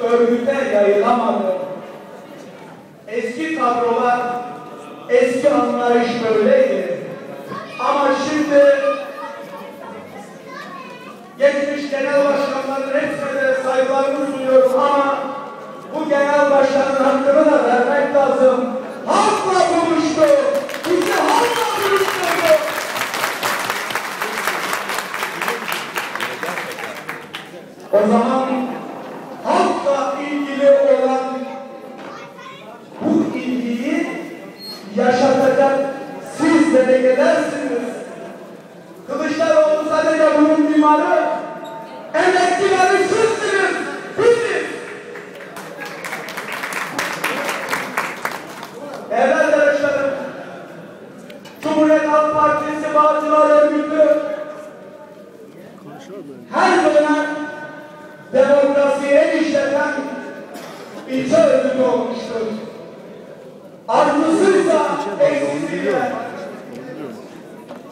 Örgüte yayılamadı. Eski kadrolar, eski anlayış böyleydi. Ama şimdi geçmiş genel başkanların hepsine saygılarımı sunuyorum ama bu genel başkanın hakkını da vermek lazım. Halkla buluştu. Bizi halkla buluşturdu. O zaman delegedersiniz. Kılıçdaroğlu sadece bunun mimarı, emekçileri sizsiniz, biziz. Değerli arkadaşlarım, Cumhuriyet Halk Partisi Bağcılar Örgütü her dönem demokrasiye işleten ilçe örgütü olmuştur. Artısıysa eksisiyle,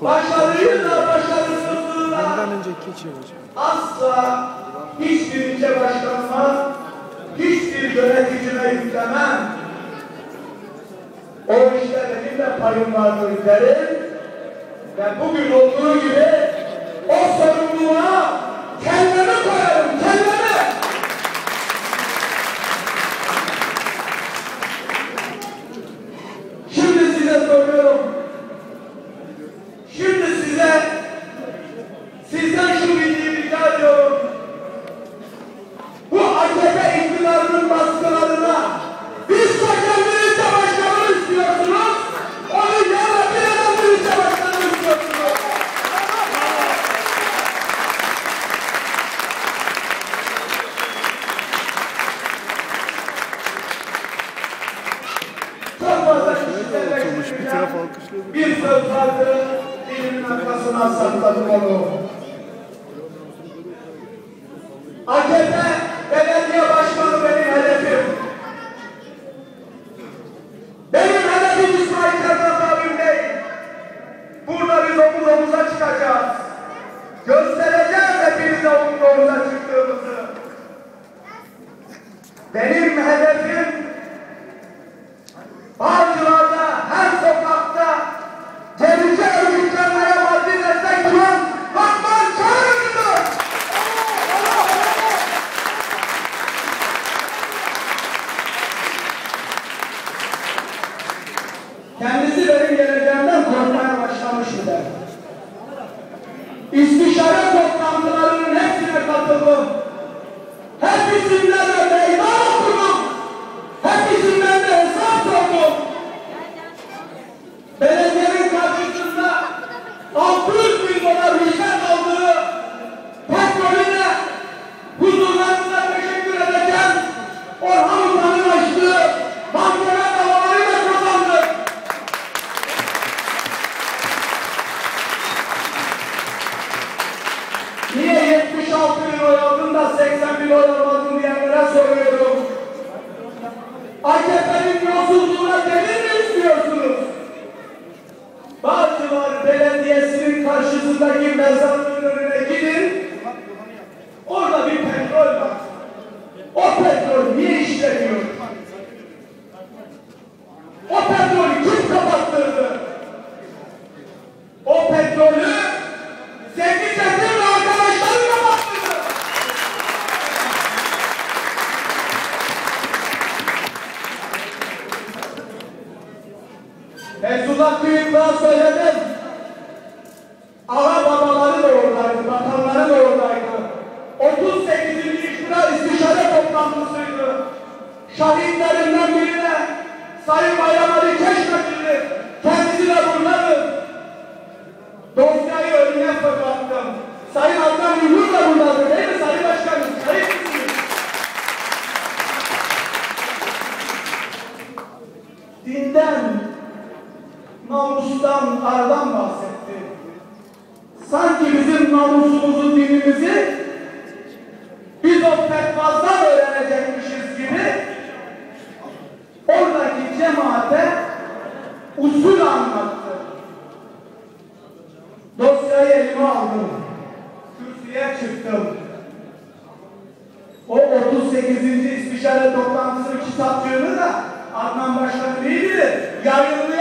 başarıyla hocam. asla hiçbir ilçe başkanıma, hiçbir yöneticime yüklemem. O işte benim de payım vardır derim ve bugün olduğu gibi o sorumluluğa kendimi koyarım, kendimi. Şimdi size soruyorum. Oturmuş bir taraf alkışlıyor. bir söz vardı, dilimin arkasına sakladım onu. AKP belediye başkanı benim hedefim. Benim hedefim İsmail Kartal abim değil. Burada biz omuz omuza çıkacağız. Göstereceğiz hepinize omuz omuza çıktığımızı. Benim hedefim karşısındaki mezarlığın önüne gidin. Orada bir petrol var. O petrol niye işleniyor? O petrolü kim kapattırdı? O petrolü Zeki Çetin ve arkadaşları kapattırdı. Fethullah Büyük'ten söyledim. Sayın Bayram Ali keşfedildi. Kendisi de buradadır. Dosyayı önüne fırlattım. Sayın Adnan Yılmaz da buradadır değil mi Sayın Başkanım? Sayın? Dinden, namustan, ardan bahsetti. Sanki bizim namusumuzu, dinimizi biz o fetvazdan öğrenecekmişiz gibi oradaki cemaate usul anlattı. Dosyayı elime aldım. Kürsüye çıktım. O 38 18. İstişare toplantısının kitapçığını da Adnan Başkanı iyi bilir. Yayınlı